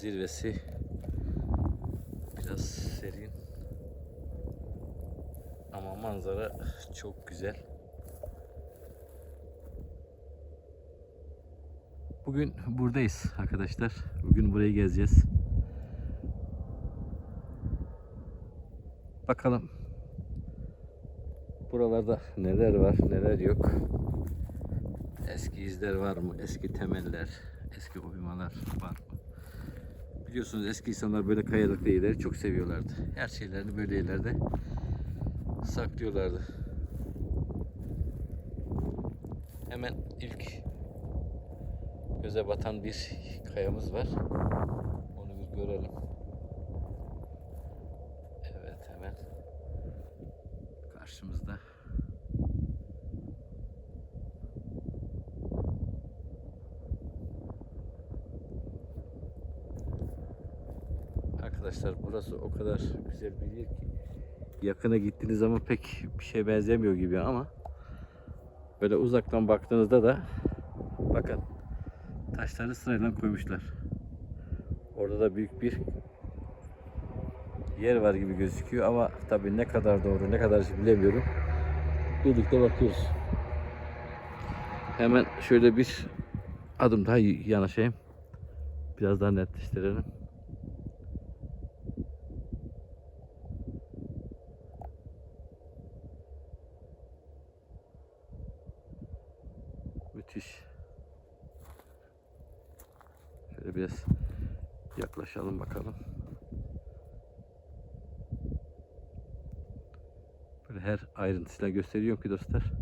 zirvesi biraz serin. Ama manzara çok güzel. Bugün buradayız arkadaşlar. Bugün burayı gezeceğiz. Bakalım buralarda neler var, neler yok. Eski izler var mı? Eski temeller, eski uyumalar var mı? Biliyorsunuz eski insanlar böyle kayalıklı yerleri çok seviyorlardı. Her şeylerini böyle yerlerde saklıyorlardı. Hemen ilk göze batan bir kayamız var. Onu bir görelim. Evet hemen karşımızda. Arkadaşlar burası o kadar güzel bir yer ki yakına gittiğiniz zaman pek bir şey benzemiyor gibi ama böyle uzaktan baktığınızda da bakın taşları sırayla koymuşlar. Orada da büyük bir yer var gibi gözüküyor ama tabii ne kadar doğru ne kadar bilemiyorum. Birlikte bakıyoruz. Hemen şöyle bir adım daha yanaşayım. Biraz daha netleştirelim. Müthiş. Şöyle biraz yaklaşalım bakalım. Böyle her ayrıntısıyla gösteriyorum ki dostlar.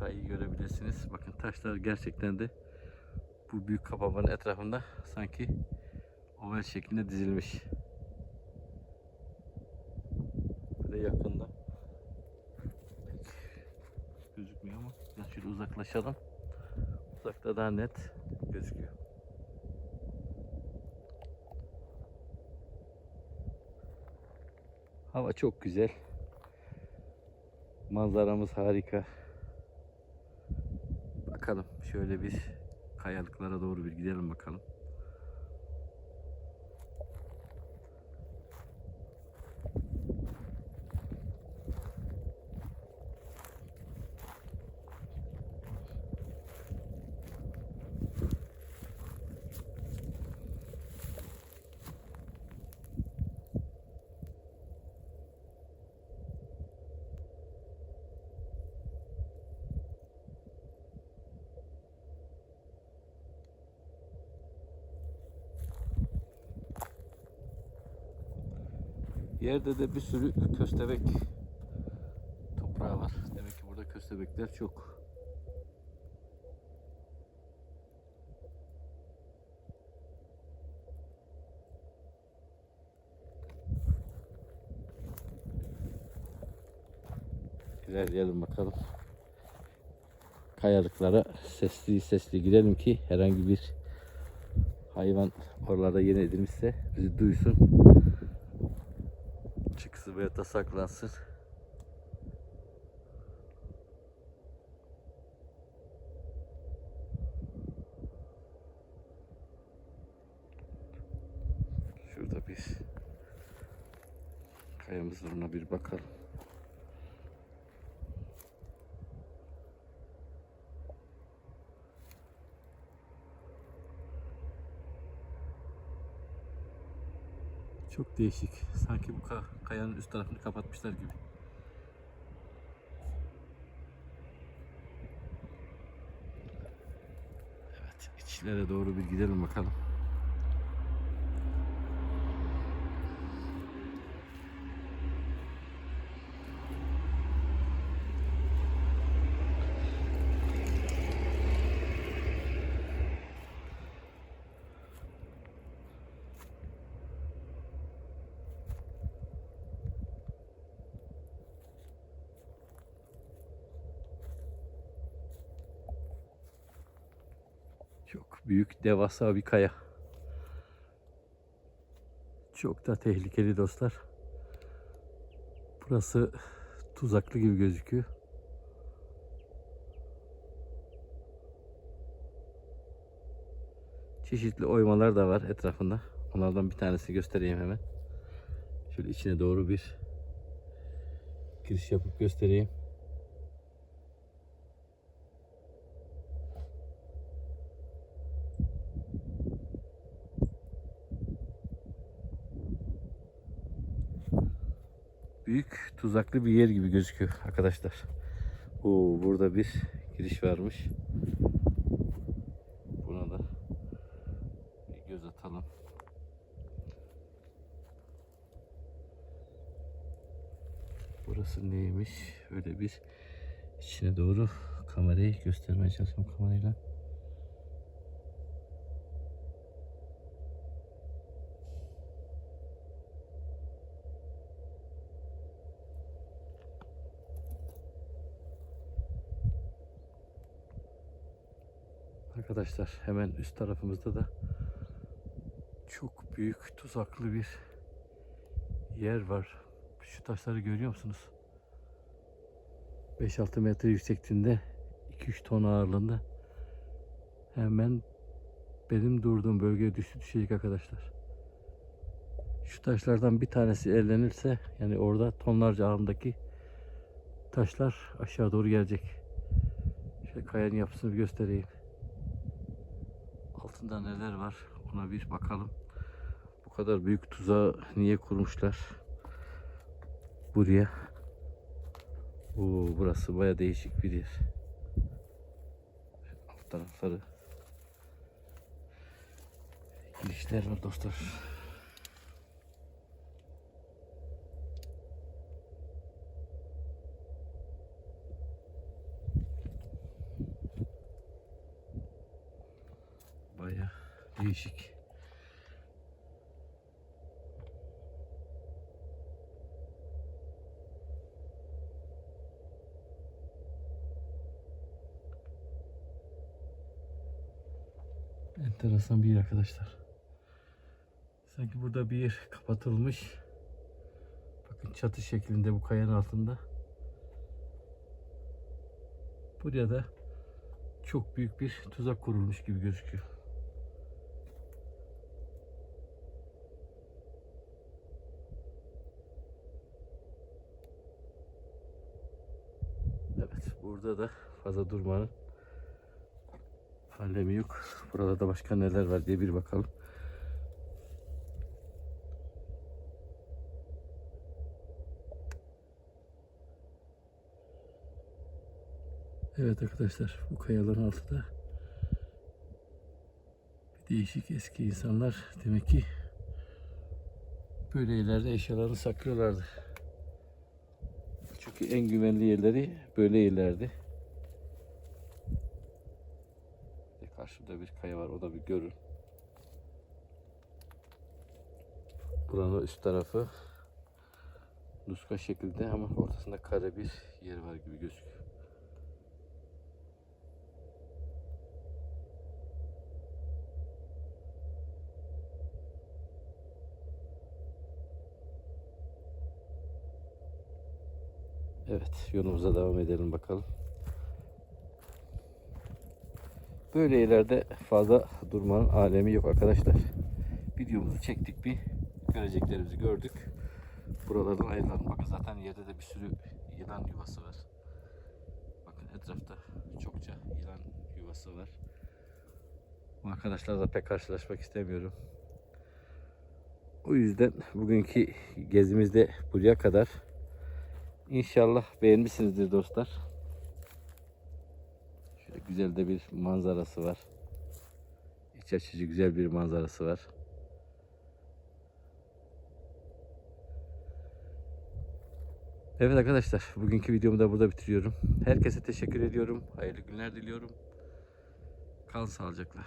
Daha iyi görebilirsiniz. Bakın taşlar gerçekten de bu büyük kapamanın etrafında sanki oval şeklinde dizilmiş. Böyle yakında pek gözükmüyor ama biraz şöyle uzaklaşalım. Uzakta daha net gözüküyor. Hava çok güzel. Manzaramız harika. Bakalım şöyle bir kayalıklara doğru bir gidelim bakalım. Yerde de bir sürü köstebek toprağı var. Demek ki burada köstebekler çok. İlerleyelim bakalım. Kayalıklara sesli sesli girelim ki herhangi bir hayvan oralarda yeni edilmişse bizi duysun da saklansın. Şurada bir kayamız var ona bir bakalım. Çok değişik. Sanki bu ka- kayanın üst tarafını kapatmışlar gibi. Evet, içlere doğru bir gidelim bakalım. Çok büyük, devasa bir kaya. Çok da tehlikeli dostlar. Burası tuzaklı gibi gözüküyor. Çeşitli oymalar da var etrafında. Onlardan bir tanesini göstereyim hemen. Şöyle içine doğru bir giriş yapıp göstereyim. Büyük tuzaklı bir yer gibi gözüküyor arkadaşlar. Oo, burada bir giriş varmış. Buna da bir göz atalım. Burası neymiş? Öyle bir içine doğru kamerayı göstermeye çalışıyorum kamerayla. Arkadaşlar hemen üst tarafımızda da çok büyük tuzaklı bir yer var. Şu taşları görüyor musunuz? 5-6 metre yüksekliğinde 2-3 ton ağırlığında hemen benim durduğum bölgeye düştü düşecek arkadaşlar. Şu taşlardan bir tanesi ellenirse yani orada tonlarca ağırlığındaki taşlar aşağı doğru gelecek. Şöyle kayanın yapısını bir göstereyim. Altında neler var ona bir bakalım. Bu kadar büyük tuzağı niye kurmuşlar? Buraya. Oo, burası baya değişik bir yer. Alt tarafları. Girişler var dostlar. Baya değişik. Enteresan bir yer arkadaşlar. Sanki burada bir yer kapatılmış. Bakın çatı şeklinde bu kayanın altında. Buraya da çok büyük bir tuzak kurulmuş gibi gözüküyor. Evet, burada da fazla durmanın alemi yok. Buralarda başka neler var diye bir bakalım. Evet arkadaşlar bu kayaların altında bir değişik eski insanlar demek ki böyle yerlerde eşyalarını saklıyorlardı. Çünkü en güvenli yerleri böyle yerlerdi. Bir de Karşıda bir kaya var o da bir görün. Buranın üst tarafı Nuska şeklinde ama ortasında kare bir yer var gibi gözüküyor. Evet yolumuza devam edelim bakalım. Böyle yerlerde fazla durmanın alemi yok arkadaşlar. Videomuzu çektik bir göreceklerimizi gördük. Buralardan ayrılalım. Bakın zaten yerde de bir sürü yılan yuvası var. Bakın etrafta çokça yılan yuvası var. Bu arkadaşlarla pek karşılaşmak istemiyorum. O yüzden bugünkü gezimizde buraya kadar. İnşallah beğenmişsinizdir dostlar. Şöyle güzel de bir manzarası var. İç açıcı güzel bir manzarası var. Evet arkadaşlar bugünkü videomu da burada bitiriyorum. Herkese teşekkür ediyorum. Hayırlı günler diliyorum. Kalın sağlıcakla.